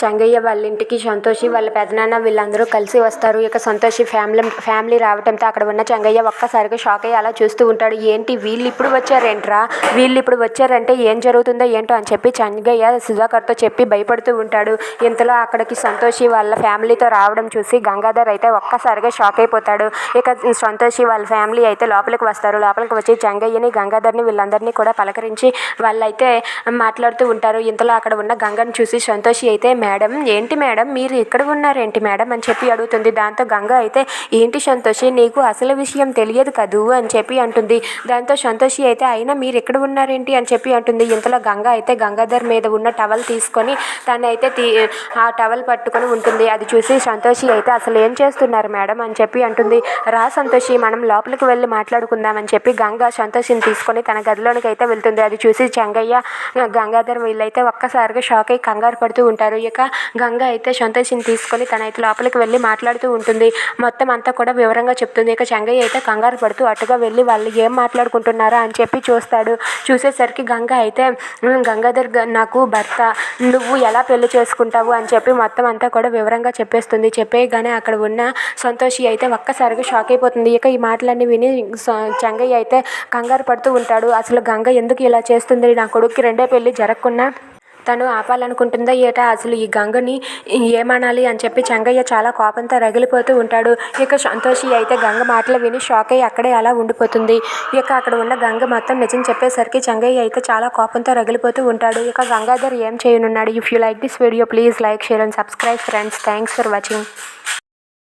చంగయ్య వాళ్ళ ఇంటికి సంతోషి వాళ్ళ పెదనాన్న వీళ్ళందరూ కలిసి వస్తారు. ఇక సంతోషి ఫ్యామిలీ ఫ్యామిలీ రావడంతో అక్కడ ఉన్న చంగయ్య ఒక్కసారిగా షాక్ అయ్యి అలా చూస్తూ ఉంటాడు. ఏంటి వీళ్ళు ఇప్పుడు వచ్చారేంట్రా? వీళ్ళు ఇప్పుడు వచ్చారంటే ఏం జరుగుతుందో ఏంటో? అని చెప్పి చంగయ్య సుధాకర్తో చెప్పి భయపడుతూ ఉంటాడు. ఇంతలో అక్కడికి సంతోషి వాళ్ళ ఫ్యామిలీతో రావడం చూసి గంగాధర్ అయితే ఒక్కసారిగా షాక్ అయిపోతాడు. ఇక సంతోషి వాళ్ళ ఫ్యామిలీ అయితే లోపలికి వస్తారు. లోపలికి వచ్చి చంగయ్యని గంగాధర్ని వీళ్ళందరినీ కూడా పలకరించి వాళ్ళైతే మాట్లాడుతూ ఉంటారు. ఇంతలో అక్కడ ఉన్న గంగని చూసి సంతోషి అయితే మేడం ఏంటి మేడం? మీరు ఇక్కడ ఉన్నారేంటి మేడం? అని చెప్పి అడుగుతుంది. దాంతో గంగ అయితే ఏంటి సంతోషి? నీకు అసలు విషయం తెలియదు కదూ? అని చెప్పి అంటుంది. దాంతో సంతోషి అయితే అయినా మీరు ఎక్కడ ఉన్నారేంటి? అని చెప్పి అంటుంది. ఇంతలో గంగ అయితే గంగాధర్ మీద ఉన్న టవల్ తీసుకొని తను అయితే తీ ఆ టవల్ పట్టుకొని ఉంటుంది. అది చూసి సంతోషి అయితే అసలు ఏం చేస్తున్నారు మేడం? అని చెప్పి అంటుంది. రా సంతోషి మనం లోపలికి వెళ్ళి మాట్లాడుకుందామని చెప్పి గంగ సంతోషిని తీసుకొని తన గదిలోనికి అయితే వెళ్తుంది. అది చూసి చంగయ్య గంగాధర్ వీళ్ళైతే ఒక్కసారిగా షాక్ అయ్యి కంగారు పడుతూ ఉంటారు. ఇక గంగ. అయితే సంతోషిని తీసుకొని తనైతే లోపలికి వెళ్ళి మాట్లాడుతూ ఉంటుంది. మొత్తం అంతా కూడా వివరంగా చెప్తుంది. ఇక చంగయ్య అయితే కంగారు పడుతూ అటుగా వెళ్ళి వాళ్ళు ఏం మాట్లాడుకుంటున్నారా అని చెప్పి చూస్తాడు. చూసేసరికి గంగ అయితే గంగాధర్ నాకు భర్త. నువ్వు ఎలా పెళ్ళి చేసుకుంటావు? అని చెప్పి మొత్తం అంతా కూడా వివరంగా చెప్పేస్తుంది. చెప్పేయగానే అక్కడ ఉన్న సంతోషి అయితే ఒక్కసారిగా షాక్ అయిపోతుంది. ఇక ఈ మాటలన్నీ విని చెంగయ్య చంగయ్య అయితే కంగారు పడుతూ ఉంటాడు. అసలు గంగ ఎందుకు ఇలా చేస్తుంది నా కొడుక్కి రెండే పెళ్ళి జరగకుండా తను ఆపాలనుకుంటుందా ఏటా? అసలు ఈ గంగని ఏమనాలి అని చెప్పి చంగయ్య చాలా కోపంతో రగిలిపోతూ ఉంటాడు. ఇక సంతోషి అయితే గంగ మాటలు విని షాక్ అయ్యి అక్కడే అలా ఉండిపోతుంది. ఇక అక్కడ ఉన్న గంగ మొత్తం నిజం చెప్పేసరికి చంగయ్య అయితే చాలా కోపంతో రగిలిపోతూ ఉంటాడు. ఇక గంగాధర్ ఏం చేయనున్నాడు? If you like this video please like share and subscribe friends thanks for watching